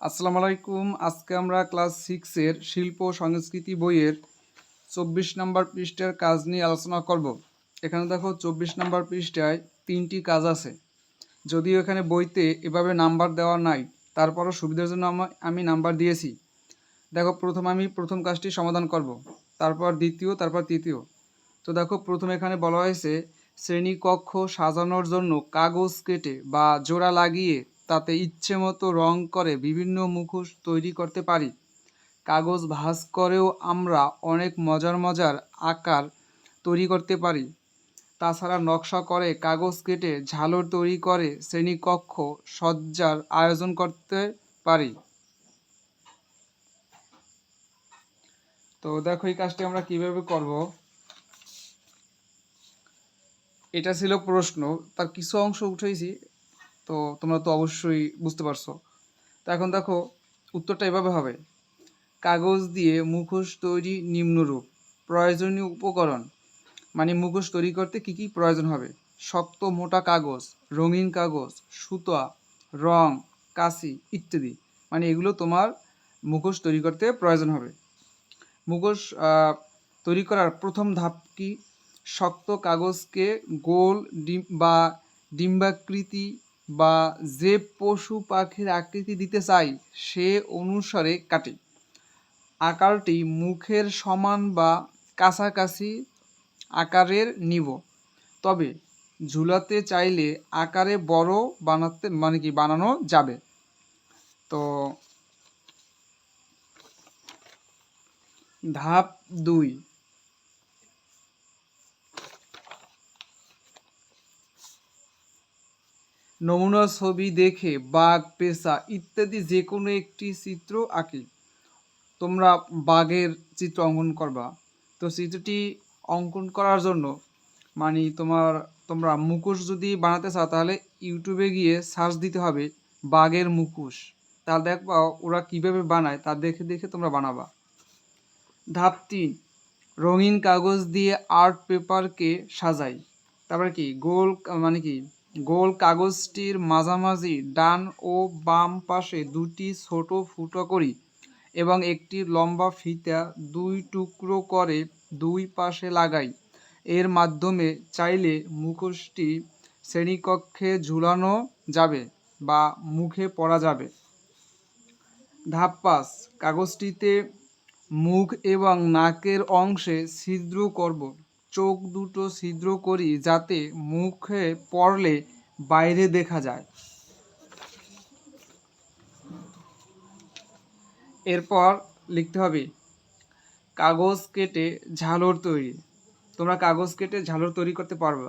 আসসালামু আলাইকুম। আজকে আমরা ক্লাস সিক্সের শিল্প সংস্কৃতি বইয়ের চব্বিশ নম্বর পৃষ্ঠার কাজ নিয়ে আলোচনা করব। এখানে দেখো চব্বিশ নম্বর পৃষ্ঠায় তিনটি কাজ আছে। যদিও এখানে বইতে এভাবে নাম্বার দেওয়া নাই, তারপরও সুবিধার জন্য আমা- নাম্বার দিয়েছি। দেখো, প্রথম আমি প্রথম কাজটি সমাধান করব, তারপর দ্বিতীয়, তারপর তৃতীয়। তো দেখো, প্রথমে এখানে বলা হয়েছে শ্রেণীকক্ষ সাজানোর জন্য কাগজ কেটে বা জোড়া লাগিয়ে তাতে ইচ্ছে মতো রং করে বিভিন্ন মুখোশ তৈরি করতে পারি। কাগজ ভাঁজ করেও আমরা অনেক মজার মজার আকার তৈরি করতে পারি। তাছাড়া নকশা করে কাগজ কেটে ঝালর তৈরি করে শ্রেণীকক্ষ সজ্জার আয়োজন করতে পারি। তো দেখো এই কাজটি আমরা কীভাবে করব? এটা ছিল প্রশ্ন। তার কিছু অংশ উঠেছি তো তোমরা তো অবশ্যই বুঝতে পারছ। তো এখন দেখো, উত্তরটা এভাবে হবে। কাগজ দিয়ে মুখোশ তৈরি নিম্নরূপ। প্রয়োজনীয় উপকরণ। মানে মুখোশ তৈরি করতে কি কি প্রয়োজন হবে? শক্ত মোটা কাগজ, রঙিন কাগজ, সুতা, রং, কাশি ইত্যাদি। মানে এগুলো তোমার মুখোশ তৈরি করতে প্রয়োজন হবে। মুখোশ তৈরি করার প্রথম ধাপ কি? শক্ত কাগজকে গোল ডিম বা ডিম্বাকৃতি বা যে পশু পাখির আকৃতি দিতে চাই, সে অনুসারে কাটি। আকারটি মুখের সমান বা কাছাকাছি আকারের নিব। তবে ঝুলাতে চাইলে আকারে বড় বানাতে মানে কি, বানানো যাবে। তো ধাপ দুই। নমুনা ছবি দেখে বাঘ পেশা ইত্যাদি যে কোনো একটি চিত্র আঁকি। তোমরা বাঘের চিত্র অঙ্কন করবা। তো চিত্রটি অঙ্কন করার জন্য মানে তোমার, তোমরা মুখোশ যদি বানাতে চাও, তাহলে ইউটিউবে গিয়ে সার্চ দিতে হবে বাঘের মুখোশ। তাহলে দেখবা ওরা কীভাবে বানায়, তা দেখে দেখে তোমরা বানাবা। ধাপ তিন, রঙিন কাগজ দিয়ে আর্ট পেপারকে সাজাই। তারপরে কি? গোল মানে কি? গোল কাগজটির মাঝামাঝি ডান ও বাম পাশে দুটি ছোট ফুটো করি এবং একটি লম্বা ফিতা দুই টুকরো করে দুই পাশে লাগাই। এর মাধ্যমে চাইলে মুখোশটি শ্রেণীকক্ষে ঝুলানো যাবে বা মুখে পরা যাবে। ধাপ পাঁচ, কাগজটিতে মুখ এবং নাকের অংশে ছিদ্র করব। চোখ দুটো ছিদ্র করি যাতে মুখে পড়লে বাইরে দেখা যায়। এরপর লিখতে হবে, কাগজ কেটে ঝালর তৈরি। তোমরা কাগজ কেটে ঝালর তৈরি করতে পারবে।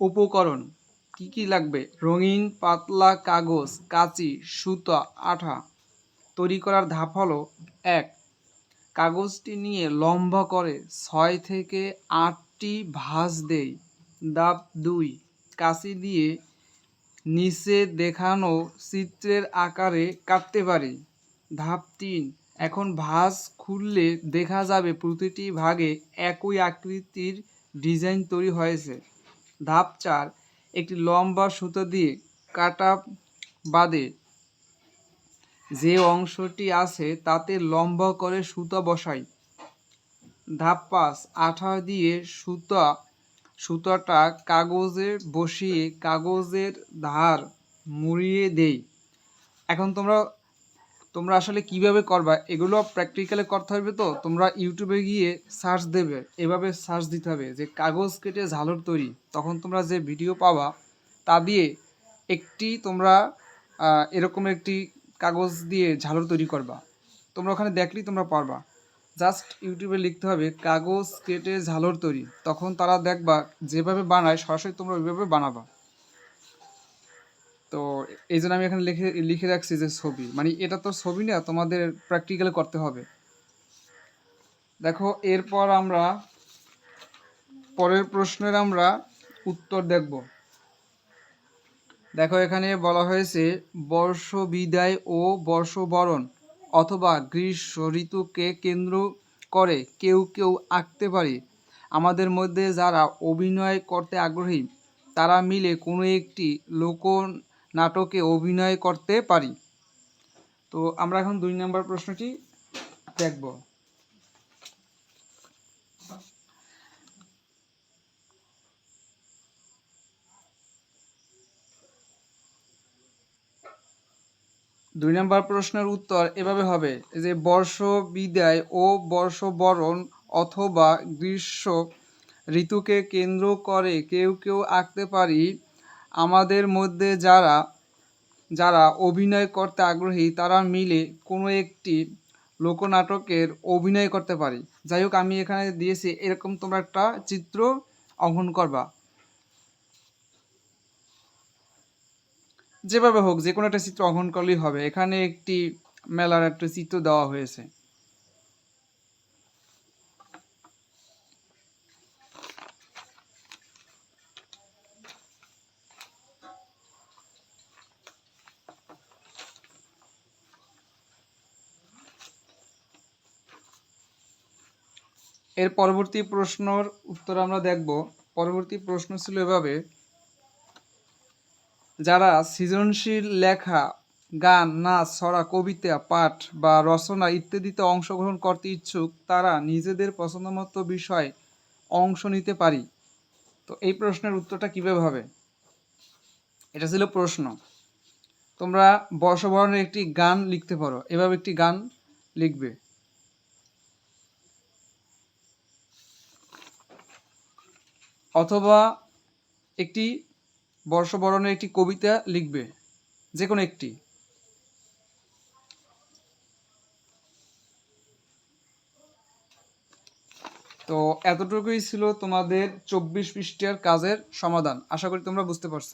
উপকরণ, কি কি লাগবে? রঙিন, পাতলা কাগজ, কাঁচি, সুতা, আঠা। তৈরি করার ধাপ হলো এক কাগজটি নিয়ে লম্বা করে ছয় থেকে আটটি ভাঁজ দেই। ধাপ দুই কাঁচি দিয়ে নিচে দেখানো চিত্রের আকারে কাটতে পারি। ধাপ তিন, এখন ভাঁজ খুললে দেখা যাবে প্রতিটি ভাগে একই আকৃতির ডিজাইন তৈরি হয়েছে। ধাপ চার, একটি লম্বা সুতো দিয়ে কাটা বাদে যে অংশটি আছে তাতে লম্বা করে সুতা বসাই। ধাপ পাঁচ, আঠা দিয়ে সুতা, সুতাটা কাগজে বসিয়ে কাগজের ধার মুড়িয়ে দেই। এখন তোমরা তোমরা আসলে কীভাবে করবা? এগুলো প্র্যাকটিক্যালে করতে হবে তো? তোমরা ইউটিউবে গিয়ে সার্চ দেবে। এভাবে সার্চ দিতে হবে যে কাগজ কেটে ঝালর তৈরি। তখন তোমরা যে ভিডিও পাবা, তা দিয়ে একটি তোমরা এরকম একটি কাগজ দিয়ে ঝালর তৈরি করবা। তোমরা ওখানে দেখলেই তোমরা পারবা। জাস্ট ইউটিউবে লিখতে হবে, কাগজ কেটে ঝালর তৈরি। তখন তারা দেখবা যেভাবে বানায়, সরাসরি তোমরা ওইভাবে বানাবা। তো এই জন্য আমি এখানে লিখে লিখে রাখছি যে ছবি। মানে এটা তো ছবি না, তোমাদের প্র্যাকটিক্যাল করতে হবে। দেখো, এরপর আমরা, পরের প্রশ্নের আমরা উত্তর দেখব। দেখো এখানে বলা হয়েছে বর্ষ বিদায় ও বর্ষবরণ অথবা গ্রীষ্ম ঋতুকে কেন্দ্র করে কেউ কেউ আঁকতে পারে। আমাদের মধ্যে যারা অভিনয় করতে আগ্রহী, তারা মিলে কোনো একটি লোক নাটকে অভিনয় করতে পারি। তো আমরা এখন দুই নম্বর প্রশ্নটি দেখব। দুই নম্বর প্রশ্নের উত্তর এভাবে হবে। যে বর্ষ বিদায় ও বর্ষবরণ অথবা গ্রীষ্ম ঋতুকে কেন্দ্র করে কেউ কেউ আঁকতে পারি। আমাদের মধ্যে যারা যারা অভিনয় করতে আগ্রহী, তারা মিলে কোনো একটি লোকনাটকের অভিনয় করতে পারি। যাই হোক, আমি এখানে দিয়েছি, এরকম তোমরা একটা চিত্র অঙ্কন করবা। যেভাবে হোক, যে কোনো একটা চিত্র অঙ্কন করলেই হবে। এখানে একটি মেলার একটা চিত্র দেওয়া হয়েছে। এর পরবর্তী প্রশ্নর উত্তর আমরা দেখব। পরবর্তী প্রশ্ন ছিল এভাবে যারা সৃজনশীল লেখা, গান, নাচ, ছড়া, কবিতা, পাঠ বা রচনা ইত্যাদিতে অংশগ্রহণ করতে ইচ্ছুক, তারা নিজেদের পছন্দমতো বিষয় অংশ নিতে পারি। তো এই প্রশ্নের উত্তরটা কীভাবে হবে? এটা ছিল প্রশ্ন। তোমরা বর্ষবরণের একটি গান লিখতে পারো। এভাবে একটি গান লিখবে। অথবা একটি বর্ষবরণের একটি কবিতা লিখবে যে কোনো একটি। তো এতটুকুই ছিল তোমাদের চব্বিশ পৃষ্ঠার কাজের সমাধান। আশা করি তোমরা বুঝতে পারছ।